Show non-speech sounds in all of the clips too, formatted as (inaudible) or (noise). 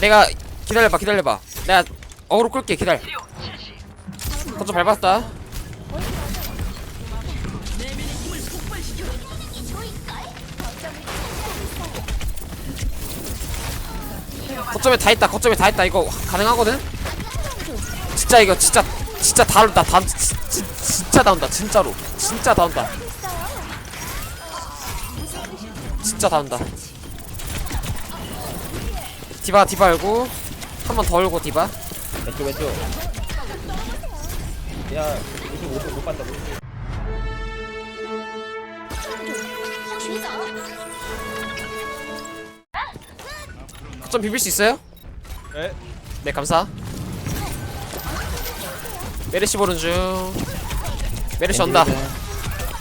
내가 기다려봐 기다려봐. 내가 어그로 끌게 기다려. 거점 밟았다. 거점에 다 있다 거점에 다 있다. 이거 가능하거든? 진짜 이거 진짜 진짜 다 온다 다 진- 진- 진짜 다 온다 진짜로. 진짜 다 온다. 진짜 다 온다 디바 디바 열고. 한 번 더 열고 디바. 왼쪽 왼쪽. 야 55분 못 간다 못좀 비빌 수 있어요? 네. 네 감사. 메르시 보는 중. 메르시 온다.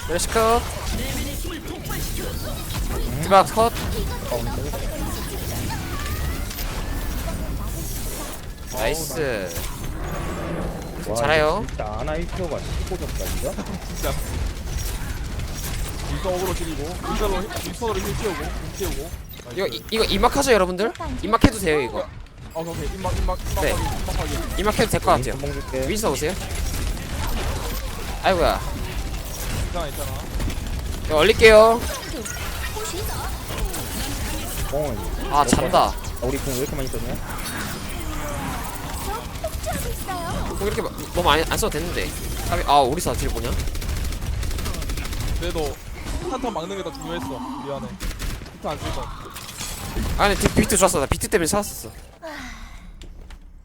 메르시 컷. 디바 컷 나이스 잘해요. 진짜 아나 1표가 15점까지야? (laughs) 진짜. 일성으로 지리고 일선으로 일선으로 힘 키우고 힘 키우고. 이거 이, 이거 이막하죠 여러분들? 이막해도 돼요 이거 어 오케이 입막 입막 입막 네. 확인 입막 확인. 이막해도 될 것 같아요 뽕 줄게 오세요 아이고야 있잖아 있잖아. 이거 얼릴게요 아 잔다 아, 우리 뽕왜 이렇게 많이 썼냐? 뭐 이렇게 마- 너무 안, 안 써도 됐는데 까비- 아 우리사 딜 뭐냐? 그래도 한턴 막는 게 더 중요했어. 미안해. 히트 안 쓸 거. 아 근데 비- 비트 좋았어 나 비트 때문에 살았었어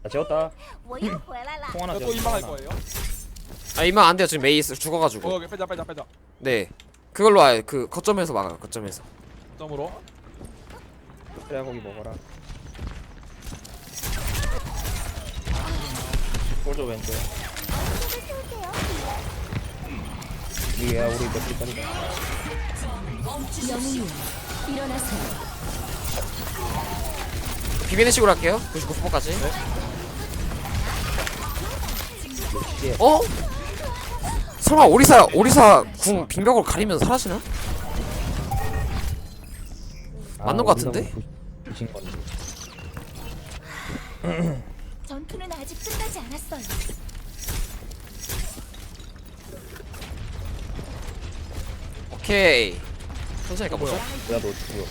나 재웠다 我(clears throat) 又回来啦！ 뽕 하나 또 재웠다 입막 할 하나. 거예요? 아 이만 안 돼요 지금 메이 있어 어 죽어가지고 오케이 빼자 빼자 빼자. 네 그걸로 와요 그 거점에서 막아요 거점에서 점으로. 그래 고기 먹어라 꼴조 왼쪽 위야 우리 영웅님 일어나세요. 비비는 식으로 할게요 99%까지 예. 어? 설마 오리사 오리사 궁 빙벽으로 가리면 사라지나? 맞는 것 같은데? 부신 건데 (laughs) 끝나지 않았어요. 오케이. 천천히 가보죠. 야 너 죽여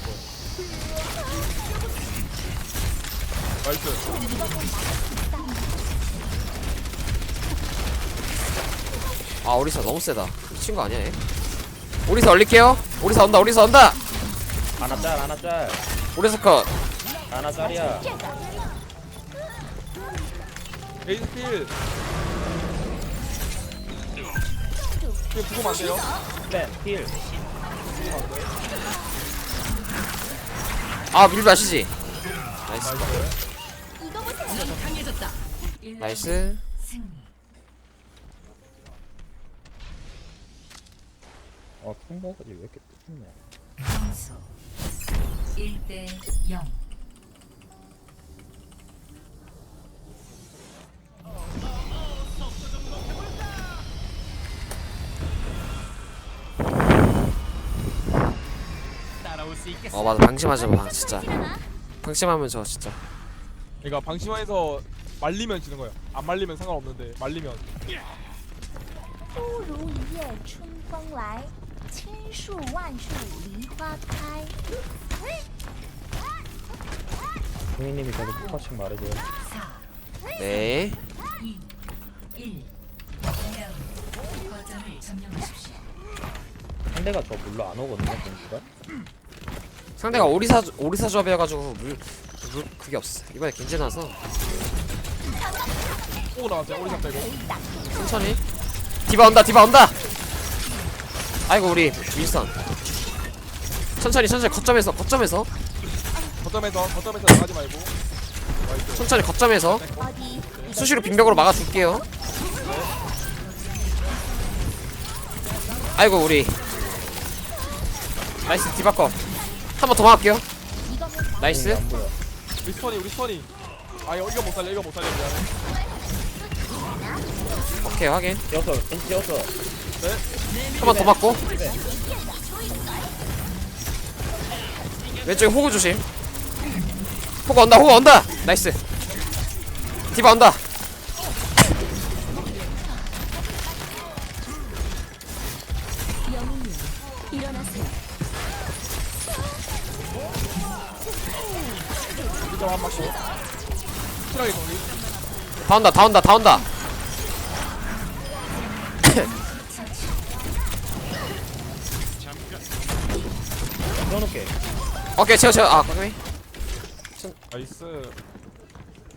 나이스. 아 오리사 너무 세다. 미친 거 아니야 얘? 오리사 얼릴게요. 오리사 온다 오리사 온다. 하나 짤 하나 짤. 오리사 컷. 하나 짤이야 에이스 필. 필 부으면 안 돼요. 뺀힐 아 밀비 아시지? 나이스. 나이스 어 통과까지 왜 이렇게 뜨냐 점수 1대 0 어 맞아 방심하지 마 진짜 방심하면 저 진짜 그러니까 방심해서 말리면 지는 거예요. 안 말리면 상관없는데 말리면 不如一夜春风来，千树万树梨花开。 형님이 계속 똑같이 말해줘요 4 네 2 1 거점을 점령하십시오 상대가 저 물로 안 오거든요 공수가 상대가 오리사 오리사 조합이어가지고 물, 물 그게 없어. 이번에 나서. 오 나왔어요. 오리산 빼고. 천천히. 디바 온다 디바 온다! 아이고 우리 윈선. 천천히 천천히 거점에서 거점에서. 거점에서 거점에서 나가지 말고. 나이스. 천천히 거점에서. 어디 수시로 빙벽으로 막아줄게요. 아이고 우리. 나이스 디바 컷 한 번 더 막을게요. 나이스. 우리 스턴이 우리 스턴이. 아 이거 못 살려 이거 못 살려 미안해. 오케이 확인. 찌었어 벤치 찌었어 네. 한번 더 맞고. 왼쪽에 호구 조심. 호구 온다 호구 온다. 나이스. 디바 온다 다 온다 다 온다 다 온다. 넣어놓게. 오케이 채워 채워. 아 까비 나이스.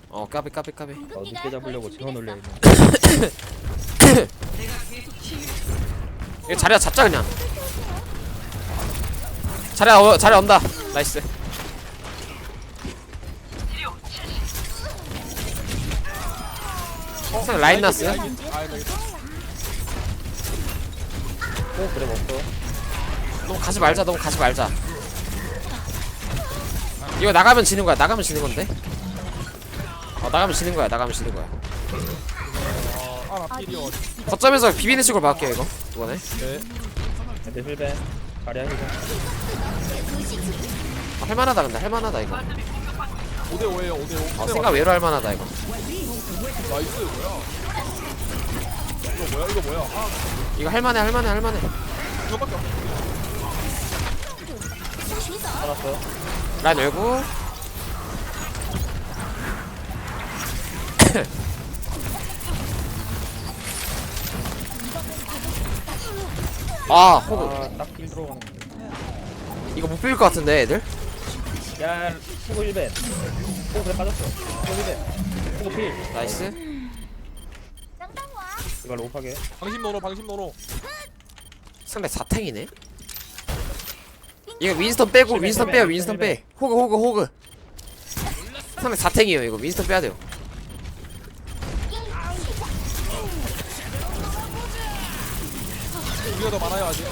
어 까비 까비 까비. 어, 늦게 잡으려고 재워놓으려 했는데 이거 자리야 잡자 그냥. 자리야 어, 자리야 온다. 나이스 어, 라인 났어요? 아오 그래 먹어. 너무 가지 말자 너무 가지 말자. 이거 나가면 지는 거야 나가면 지는 건데. 어 나가면 지는 거야 나가면 지는 거야. 어 하나 필이요. 거점에서 비비는 식으로 막을게요 이거. 이번에. 네. 애들 힐벤. 자리야 힐벤 아, 할만하다 근데. 할만하다 이거. 5대5에요 5대5 어 생각 외로 할만하다 이거 나이스 뭐야? 이거 뭐야? 이거 뭐야? 아 이거 할만해 할만해. 할만해 이거밖에 없어 살았어 라인 열고. (coughs) 아 호그. 아딱힐 들어가는 거. 이거 못 비빌 것 같은데 애들 야, 후보 1벤. 후보 그래 빠졌어. 후보 1벤. 후보 필. 나이스 이걸 로프하게. 방심 노노 방심 노노 상대 4탱이네 이거 윈스턴 빼고 윈스턴 빼요 윈스턴 빼 호그 호그 호그 상대 4탱이에요 이거 윈스턴 빼야 돼요 우리가 더 많아요 아직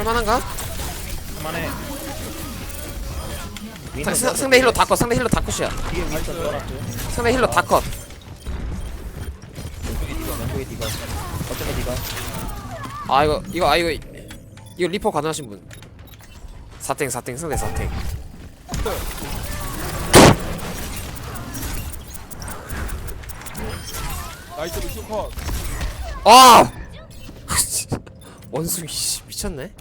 할만한가? 그만해. 상, 상, 상대 힐러 다컷 상대 힐러 다컷이야 뒤에 윈스턴 들어놨어. 상대 힐러 다컷 왼쪽에 디가, 왼쪽에 디가. 어쩌면 디가. 아 이거 이거 아 이거 이거 리퍼 가능하신 분 4탱 4탱 상대 4탱 나이스 루시오 컷 아! (laughs) 원숭이 씨 미쳤네.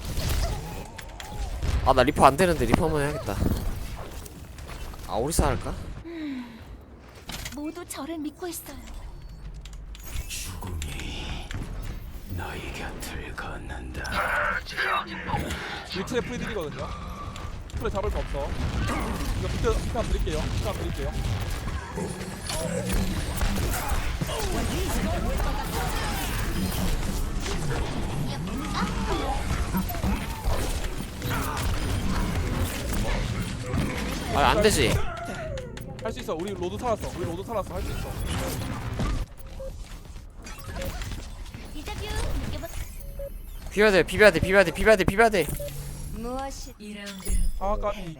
아 나 리퍼 안 되는데 리퍼 한번 해야겠다. 아 오리사 할까? 모두 저를 믿고 있어요. 위트에 프리들이거든요. 프레 잡을 거 없어. 이거 비트 비트 한 드릴게요. 비트 한 드릴게요 아 안 되지. 할 수 있어. 우리 로드 살았어. 우리 로드 살았어. 할 수 있어. 비벼야 돼 비벼야 돼 비벼야 돼 비벼야 돼 비벼야 돼. 무엇이 2라운드 아 까비.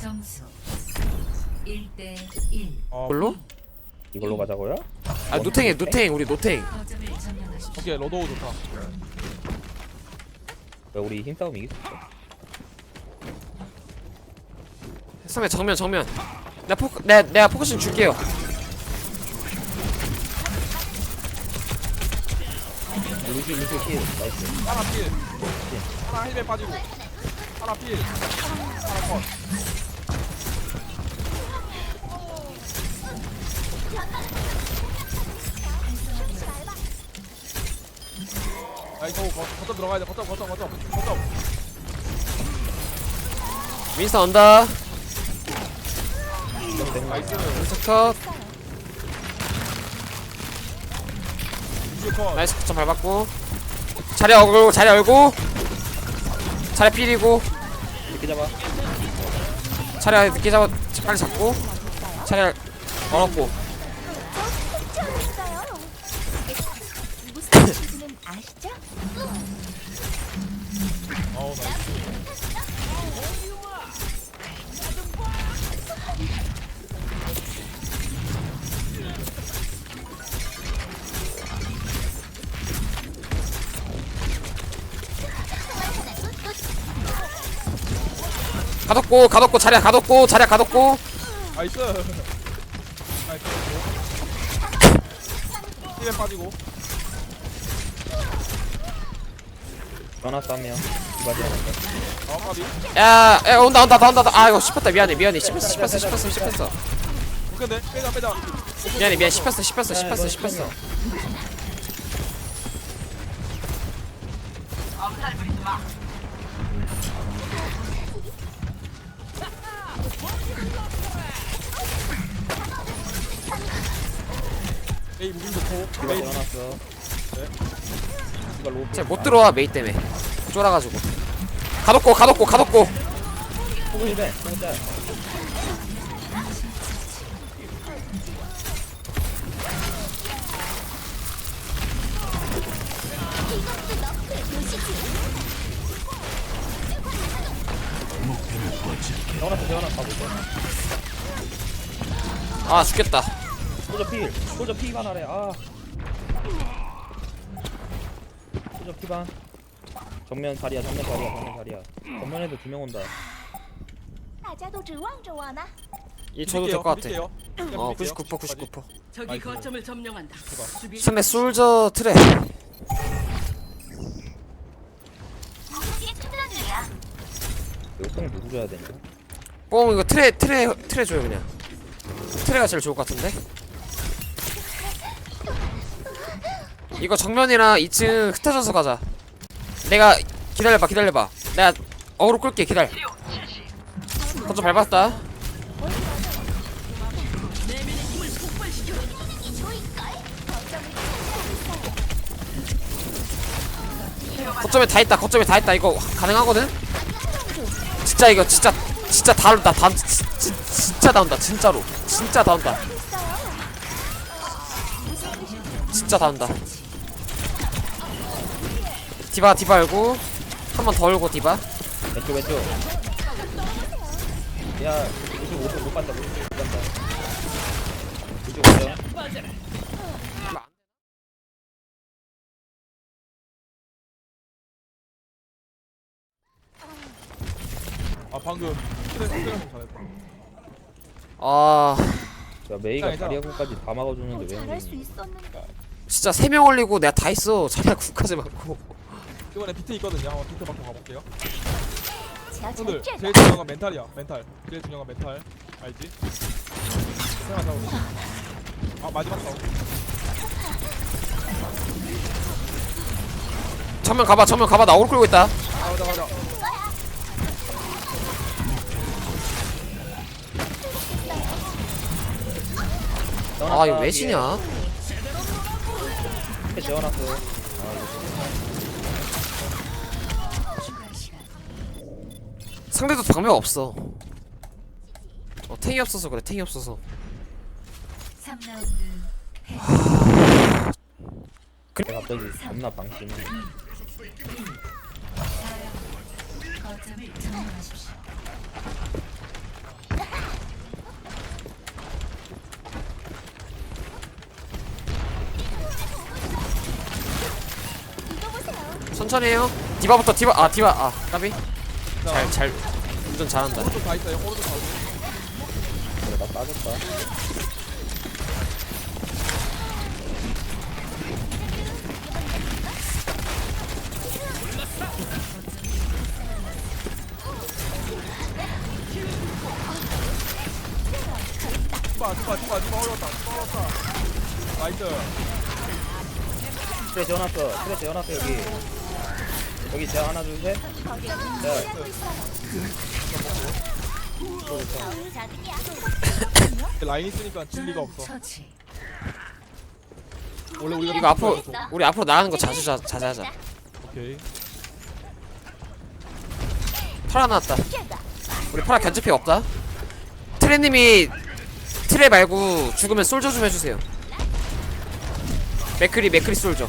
점수 1대 1 어, 뭘로? 이걸로 가자고요? 아 노탱해 노탱 우리 노탱. 오케이 로드 좋다. 야, 우리 힘싸움 이길 수 있어. 상대 정면 정면. 내가 포크 내가, 내가 포커싱 줄게요. 루시, 루시 필. 나이스. 하나 필. 하나 힐에 빠지고. 하나 필. 하나 컷 이거 거- 거 점 들어가야 돼. 거점 거점 거점. 거점. 윈스턴 온다. 나이스. 윈스턴 컷. 루시오 컷. 나이스 거점 밟았고. 자리 얼고 자리 얼고 자리 필이고. 이렇게 잡아. 자리 늦게 잡아 빨리 잡고. 자리 얼었고 가뒀고 가뒀고 자리야 가뒀고 자리야 가뒀고. 나이스. 나이스. 힐 빠지고. 전화 싸면 까비 야, 야 온다 온다 나 온다. 나- 아 이거 씹혔다. 미안해 미안해. 씹혔어 씹혔어 씹혔어 씹혔어. 오케이 빼자 빼자. 미안해 미안해. 씹혔어 씹혔어 씹혔어 씹혔어 에이 무빙 좋고. 이거 에이 지어놨어 이거 로봇. 쟤못 들어와 메이 때문에. 쫄아가지고. 가뒀고 가뒀고 가뒀고. 호구 1벤 호구 아 죽겠다 소저 필 소저 피반 하래 아 소저 피반 정면 자리야 정면 자리야 정면 자리야 정면에도 두 명 온다 大家都指望着我呢。 이 줘도 될 것 같아 밀게요. 어 밀게요. 99% 99% 저기 아이고. 거점을 점령한다. 수비 상대 솔저 트레 이거 뽕 누구 줘야 되냐 뽕 이거 트레 트레 트레 줘요 그냥 트레가 제일 좋을 것 같은데? 이거 정면이랑 2층 흩어져서 가자. 내가 기다려봐 기다려봐. 내가 어그로 끌게 기다려. 거점 밟았다. 거점에 다 있다 거점에 다 있다. 이거 가능하거든? 진짜 이거 진짜 진짜 다 온다 다. 진- 진- 진짜 다 온다 진짜로 진짜 다 온다. 진짜 다 온다. 디바 디바 열고 한 번 더 열고 디바. 왼쪽 왼쪽. 야 이쪽 오쪽 못 간다 못 간다. 이쪽 오죠 아 방금. 트레 트레 잘했다 아 야 메이가 자리아군까지 다 막아주는데 어, 왜 잘할 수 있었는데 진짜 세 명 올리고 내가 다 했어 자리야 국까지 맞고 이번에 비트 있거든요. 한번 비트 맞고 가볼게요. 제가 제일 중요한 건 멘탈이야. 멘탈. 제일 중요한 건 멘탈. 알지? 생각하고. 아 마지막 싸움. 전면 가봐 전면 가봐 나 오를 끌고 있다 아 맞아 맞아. 아 이거 왜 지냐? 이렇게 시간 상대도 방법 없어. 어 탱이 없어서 그래 탱이 없어서. 3라운드 갑자기 겁나 방심해 거점을 점령하십시오. 천천히 해요. 디바부터 디바 아 디바 아 까비. 잘 잘 운전 잘한다. 오른쪽 다 있어요. 오른쪽 다 그래 나 빠졌다. 디바 디바 디바 디바 어려웠다 디바 어려웠다. 나이스. 그래 재워놨어. 그래 재워놨어 여기 여기 제가 하나 둘셋 자, 라인 있으니까 진리가 없어. 원래 우리가 이거 앞으로 우리 앞으로 나가는 거 자주 자, 자제하자. 오케이. 파라 나왔다. 우리 파라 견제피 없다. 트레님이 트레 말고 죽으면 솔저 좀 해주세요. 맥크리 맥크리 솔저.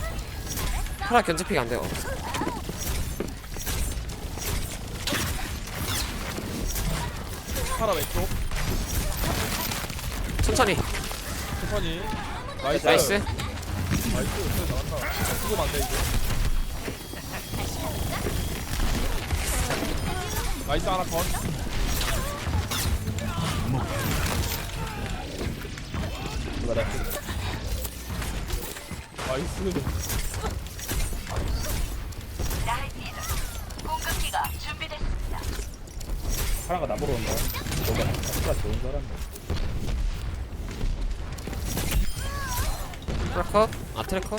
파라 견제피가 안 돼요 파라 왼쪽. 천천히. 천천히. 나이스. 나이스. 나이스. 잘한다. 죽으면 안돼 이제. 나이스 하나 건 나이스. 파라가 나보러 온다 여기 파라 좋은 줄 알았네 트래커? 아 트래커?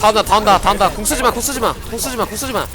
다 온다 다 온다 다 온다 궁 쓰지마 궁 쓰지마 궁 쓰지마 궁 쓰지마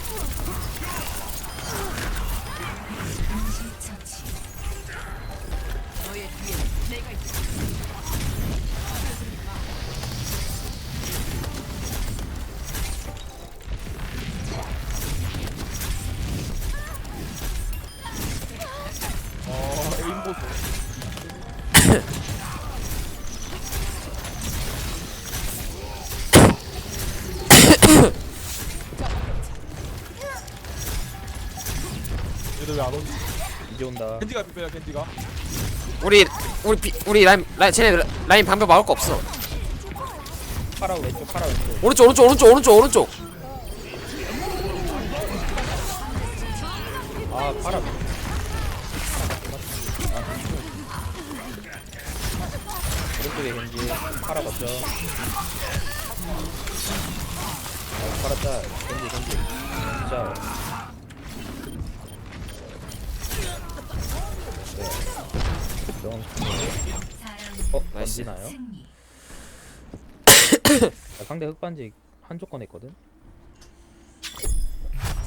온다 겐지가 삐빼야 겐지가. 우리 우리 비, 우리 라인 라인 쟤네 라인 방벽 막을 거 없어. 파라 왼쪽 파라 왼쪽. 오른쪽 오른쪽 오른쪽 오른쪽 오른쪽. 아 파라 오른쪽에 겐지. 파라 걷죠. 아 파라 짤. 겐지 겐지. 짤 네. 좀 어? 나이스. 아, 상대 흑반지 한쪽 꺼냈거든?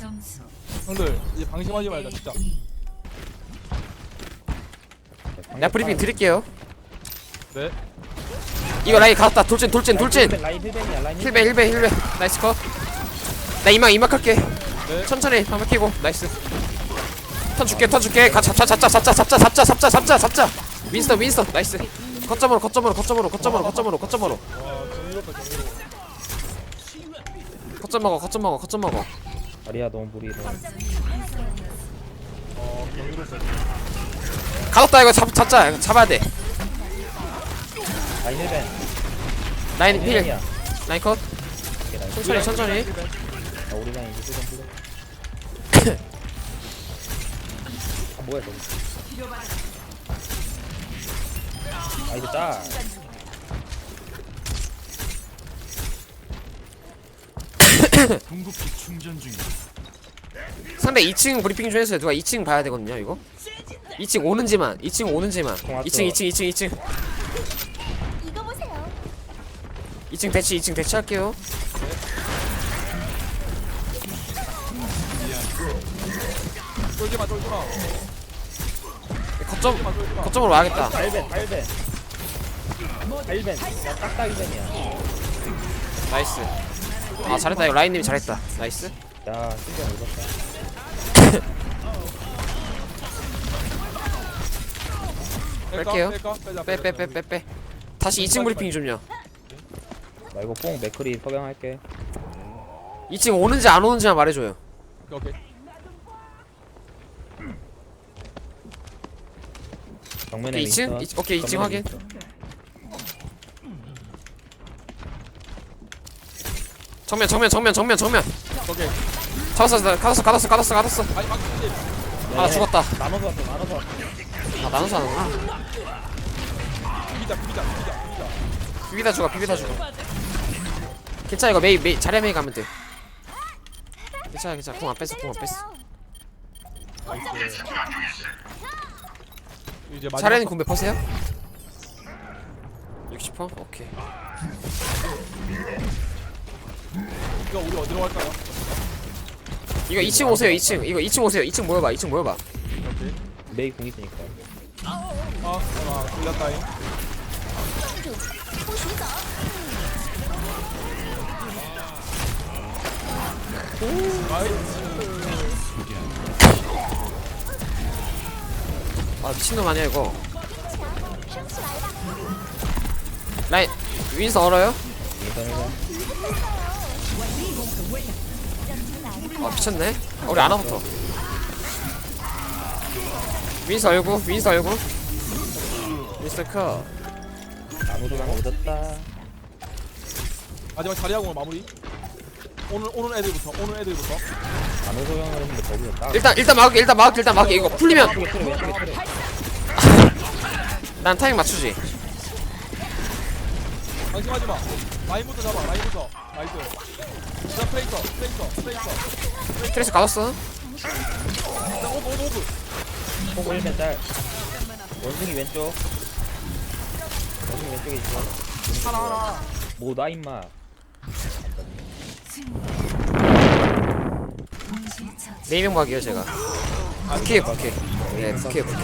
점수 형들 이제 방심하지 말자 진짜. 내가 브리핑 드릴게요. 네. 이거 라인 갔다. 돌진 돌진 돌진. 라인 힐벤이야 라인 힐베 힐베 힐베 나이스 컷 나 이막 이막 할게. 네. 천천히 방벽 키고. 나이스 턴 줄게 턴 줄게. 가 잡자 잡자 잡자 잡자 잡자 잡자 잡자 잡자. 윈스턴 윈스턴. 나이스. 거점으로 거점으로 거점으로 거점으로 거점으로 거점으로. 거점 먹어 거점 먹어 거점 먹어. 아리아 너무 정의롭다 가뒀다 이거 잡, 잡자. 이거 잡아야 돼. 라인 힐벤. 라인 힐. 라인 컷. 천천히 천천히. 아, 우리 라인 이제 힐벤 힐 뭐야 저거. 아 이거 짤 (coughs) 상대 2층 브리핑 좀 해주세요 누가 2층 봐야 되거든요 이거? 2층 오는지만 2층 오는지만. 고맙죠. 2층 2층 2층 2층. 이거 보세요. 2층 대치 2층 대치할게요 거점 거점으로 와야겠다. 달벤 달벤. 달벤. 나 딱딱 힐벤이야. 나이스. 아 잘했다. 이거 라인님이 잘했다. 나이스. 야 신경 읽었다 (laughs) 뺄게요. 빼자 빼빼 빼 빼 빼 다시 2층 브리핑 좀요. 나 이거 뽕 맥크리 석양할게. 2층 오는지 안 오는지만 말해줘요. 오케이 정면에 오케이? 윈스턴. 이- 오케이, 이층 정면에 확인. 윈스턴. 정면 정면 정면 정면 정면. 오케이. 잡았어 가뒀어 가뒀어 가뒀어 가뒀어 아니 막지. 아 죽었다. 나눠서 왔어 나눠서 왔어 아 나눠서 하는구나. 비비자 비비자 비비자 비비자. 비비다 죽어 비비다 죽어. 괜찮아 이거 메이 메이 자리야 메이 가면 돼. 괜찮아 괜찮아. 공안 뺐어 공안 뺐어 이제 마지막 차례는 궁백 퍼세요? 60퍼? 오케이 이거 우리 어디로 갈까요? 이거 2층 오세요 2층 이거 2층 오세요 2층 모여봐 2층 모여봐 오케이 메이 공 있으니까. 아, 아 걸렸다잉 나이스 아 미친놈 아니야 이거. 라인 윈스 얼어요? 아 미쳤네. 아, 우리 아나부터. 윈스 얼고 윈스 얼고. 윈스 컷. 아무도 나 얻었다. 마지막 자리하고 마무리. 오늘 오늘 애들부터 오늘 애들부터. 안 오소영을 했는데 거기서 딱 일단 일단 막을게 일단 막을게 일단 막을게. 이거 풀리면 왼쪽에 틀어 왼쪽에 틀어 난 타이밍 맞추지. 방심하지 마. 라인부터 잡아 라인부터. 나이스. 자 플레이서 플레이서 플레이서 트레이스 가졌어? 자 오브 오브 오브 포고 1벤 짤 원숭이 왼쪽. 원숭이 왼쪽에 있어. 하나 하나 뭐나 임마 동시 처치. 네이밍 박이에요 제가. 부캐 부캐. 네 부캐 부캐.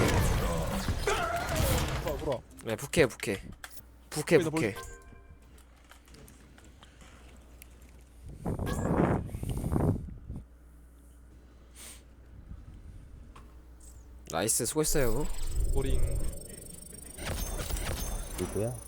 불어 네 부캐 부캐. 부캐 부캐. 나이스 수고했어요. 보링. 누구야?